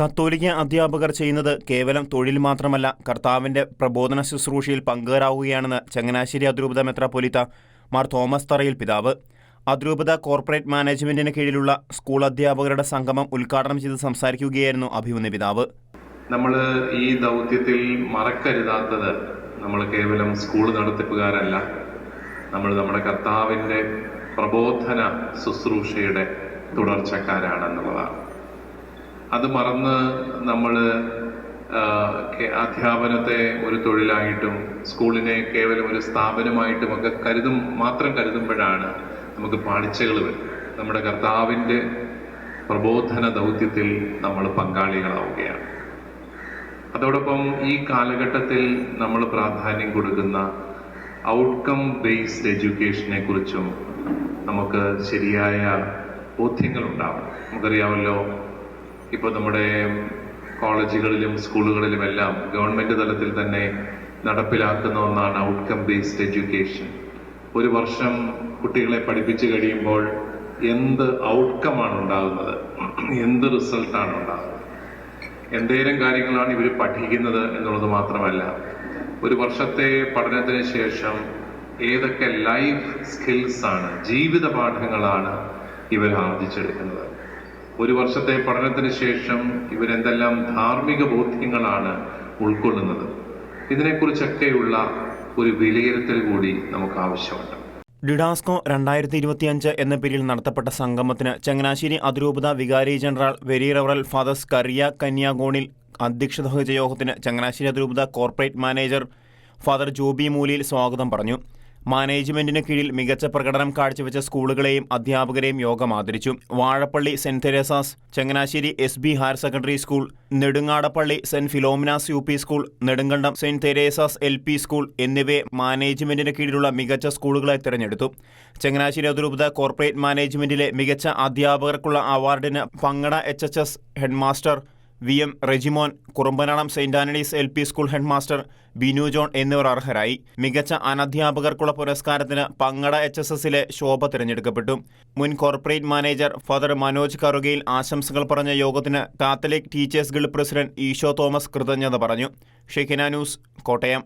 കത്തോലിക്ക അധ്യാപകർ ചെയ്യുന്നത് കേവലം തൊഴിൽ മാത്രമല്ല കർത്താവിന്റെ പ്രബോധന ശുശ്രൂഷയിൽ പങ്കുകാരാവുകയാണെന്ന് ചങ്ങനാശ്ശേരി അതിരൂപത മെത്രാപൊലിത്ത മാർ തോമസ് തറയിൽ പിതാവ്. അതിരൂപത കോർപ്പറേറ്റ് മാനേജ്മെന്റിന് കീഴിലുള്ള സ്കൂൾ അധ്യാപകരുടെ സംഗമം ഉദ്ഘാടനം ചെയ്ത് സംസാരിക്കുകയായിരുന്നു അഭിമുഖ്യ പിതാവ്. നമ്മൾ ഈ ദൗത്യത്തിൽ മറക്കരുതാത്തത് നമ്മൾ കേവലം സ്കൂൾ നടത്തിപ്പുകാരല്ല. നമ്മൾ നമ്മുടെ കർത്താവിന്റെ പ്രബോധന ശുശ്രൂഷയുടെ തുടർച്ചക്കാരാണെന്നുള്ളതാണ്. അത് മറന്ന് നമ്മൾ അധ്യാപനത്തെ ഒരു തൊഴിലായിട്ടും സ്കൂളിനെ കേവലം ഒരു സ്ഥാപനമായിട്ടും ഒക്കെ കരുതും മാത്രം കരുതുമ്പോഴാണ് നമുക്ക് പാളിച്ചകൾ വരും നമ്മുടെ കർത്താവിന്റെ പ്രബോധന ദൗത്യത്തിൽ നമ്മൾ പങ്കാളികളാവുകയാണ്. അതോടൊപ്പം ഈ കാലഘട്ടത്തിൽ നമ്മൾ പ്രാധാന്യം കൊടുക്കുന്ന ഔട്ട്കം ബേസ്ഡ് എഡ്യൂക്കേഷനെ കുറിച്ചും നമുക്ക് ശരിയായ ബോധ്യങ്ങൾ ഉണ്ടാവണം. നമുക്കറിയാമല്ലോ ഇപ്പോൾ നമ്മുടെ കോളേജുകളിലും സ്കൂളുകളിലും എല്ലാം ഗവൺമെന്റ് തലത്തിൽ തന്നെ നടപ്പിലാക്കുന്ന ഒന്നാണ് ഔട്ട്കം ബേസ്ഡ് എഡ്യൂക്കേഷൻ ഒരു വർഷം കുട്ടികളെ പഠിപ്പിച്ചു കഴിയുമ്പോൾ എന്ത് ഔട്ട്കം ആണ് ഉണ്ടാകുന്നത്? എന്ത് റിസൾട്ട് ആണ് ഉണ്ടാകുന്നത്? എന്തേലും കാര്യങ്ങളാണ് ഇവർ പഠിക്കുന്നത് എന്നുള്ളത് മാത്രമല്ല ഒരു വർഷത്തെ പഠനത്തിന് ശേഷം ഏതൊക്കെ ലൈഫ് സ്കിൽസ് ആണ് ജീവിത പാഠങ്ങളാണ് ഇവർ ആർജിച്ചെടുക്കുന്നത് ഒരു വർഷത്തെ പഠനത്തിന് ശേഷം ഇവരെന്തെല്ലാം ധാർമ്മിക ബോധ്യങ്ങളാണ് ഉൾക്കൊള്ളുന്നത്. ഇതിനെക്കുറിച്ചൊക്കെയുള്ള ഒരു വിലയിരുത്തൽ കൂടി നമുക്ക് ആവശ്യമുണ്ട് ഡിഡാസ്കോ രണ്ടായിരത്തി ഇരുപത്തിയഞ്ച് എന്ന പേരിൽ നടത്തപ്പെട്ട സംഗമത്തിന് ചങ്ങനാശ്ശേരി അതിരൂപത വികാരി ജനറൽ വെരിറവറൽ ഫാദർസ് കറിയ കന്യാഗോണിൽ അധ്യക്ഷത വഹിച്ച യോഗത്തിന് ചങ്ങനാശ്ശേരി അതിരൂപത corporate manager father Joby Mooliyil സ്വാഗതം പറഞ്ഞു. മാനേജ്മെന്റിന് കീഴിൽ മികച്ച പ്രകടനം കാഴ്ചവെച്ച സ്കൂളുകളെയും അധ്യാപകരെയും യോഗം ആദരിച്ചു. Vazhappally saint Teresa's Changanassery S B higher secondary school Nedungadappally saint Philomena's U P school Nedumkandam saint Teresa's L P school എന്നിവയെ മാനേജ്മെന്റിന് കീഴിലുള്ള മികച്ച സ്കൂളുകളായി തിരഞ്ഞെടുത്തു. ചങ്ങനാശ്ശേരി അതിരൂപത കോർപ്പറേറ്റ് മാനേജ്മെന്റിലെ മികച്ച അധ്യാപകർക്കുള്ള അവാർഡിന് പങ്കട H H S headmaster V M Rejimon Kurumbanalam saint Antony's L P school head master Binu John എന്നിവർ അർഹരായി. മികച്ച അനധ്യാപകർക്കുള്ള പുരസ്കാരത്തിന് പങ്ങട എച്ച് എസ് എസിലെ ശോഭ തിരഞ്ഞെടുക്കപ്പെട്ടു. മുൻ corporate manager father Manoj Karukayil ആശംസകൾ പറഞ്ഞ യോഗത്തിന് Catholic teachers guild president Eesho Thomas കൃതജ്ഞത പറഞ്ഞു. ഷെഖിന ന്യൂസ് കോട്ടയം.